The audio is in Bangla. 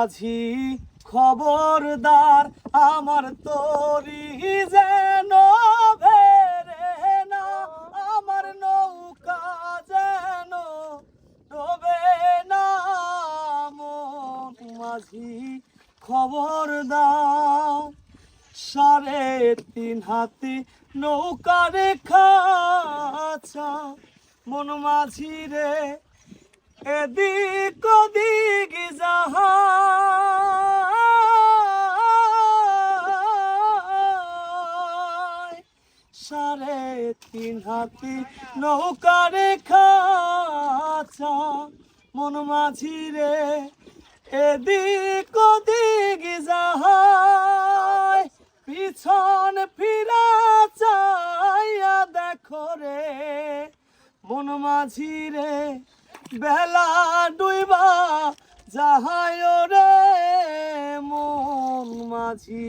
মাঝি খবরদার, আমার তরি যেন না, আমার নৌকা যেন ডোবে না। মাঝি খবরদার সাড়ে তিন হাতে নৌকা রেখাছা মন মাঝি রে এদিক সাড়ে তিন হাতে নৌকা রেখাছা মন মাঝি রে এদিক ওদিক যাহাই। পিছন ফিরা চাইয়া দেখো রে। মন মাঝি রে বেলা ডুইবা যাহায় রে। মন মাঝি